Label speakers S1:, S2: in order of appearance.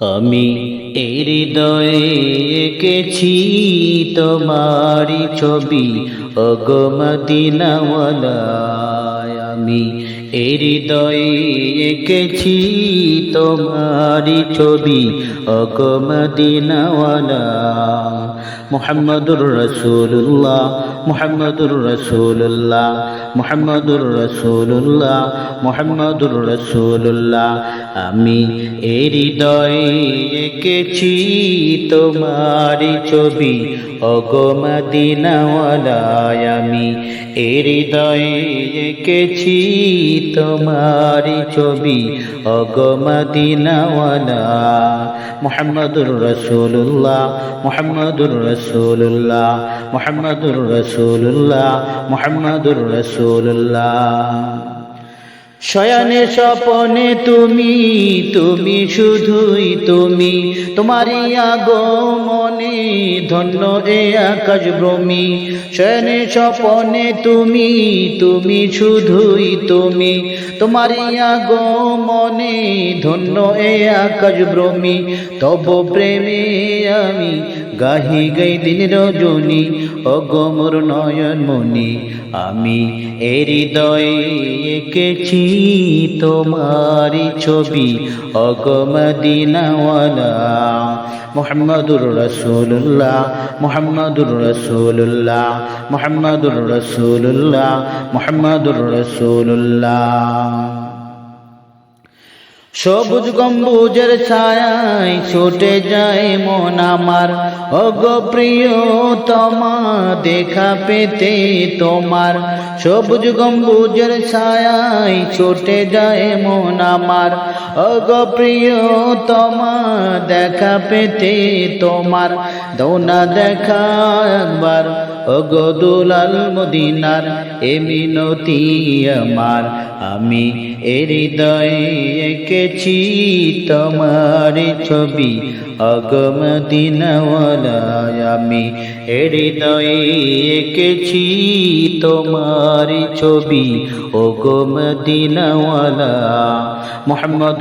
S1: আমি হৃদয়ে এঁকেছি তোমারি ছবি। অগমদিনাওয়ালায় আমি হৃদয়ে এঁকেছি তোমারি ছবি অগমদিনাওয়ালা মোহাম্মদুর রসুল্লাহ মোহাম্মদুর রসুল্লাহ মোহাম্মদুর রসুল্লাহ মোহাম্মদুর রসুল্লাহ আমি হৃদয়ে এঁকেছি তোমারি ছবি অগমদিনাওয়ালায় আমি এই হৃদয়ে এঁকেছি তোমারি ছবি। অগমদিনাওয়ালা মোহাম্মদুর রসুল্লাহ মোহাম্মদুর রসুল্লাহ মোহাম্মদুর রসুল্লাহ মোহাম্মদুর রসুল্লাহ শয়নে স্বপনে তুমি তুমি শুধুই তুমি। তোমারই আগমনে ধন্য এ আকাশ ভ্রমি। শয়নে স্বপনে তুমি তুমি শুধুই তুমি। তোমারই আগমনে ধন্য এ আকাশ ভ্রমি। তব প্রেমে আমি গাহি গাই দিন রজনী অগমর নয়ন মনি আমি হৃদয়ে এঁকেছি তোমারি ছবি। অগমদিনওয়ালা মোহাম্মদুর রসুল্লাহ মোহাম্মদুর রসুল্লাহ মোহাম্মদুর রসুল্লাহ মোহাম্মদুর রসুল্লাহ সবুজ গম্বুজের ছায়ায় ছুটে যায় মন আমার। অগপ্রিয় তোমা দেখা পেতে তোমার। সবুজ গম্বুজের ছায়ায় ছুটে যায় মন আমার। অগপ্রিয় তোমা দেখা পেতে তোমার, দৌনা দেখা একবার। অগদুলাল মদিনার, এ আমার। আমি হৃদয়ে এঁকেছি তোমার ছবি। অগমদিনওয়ালায় আমি এ হৃদয়ে এঁকেছি তোমার ছবি। অগমদিনওয়ালা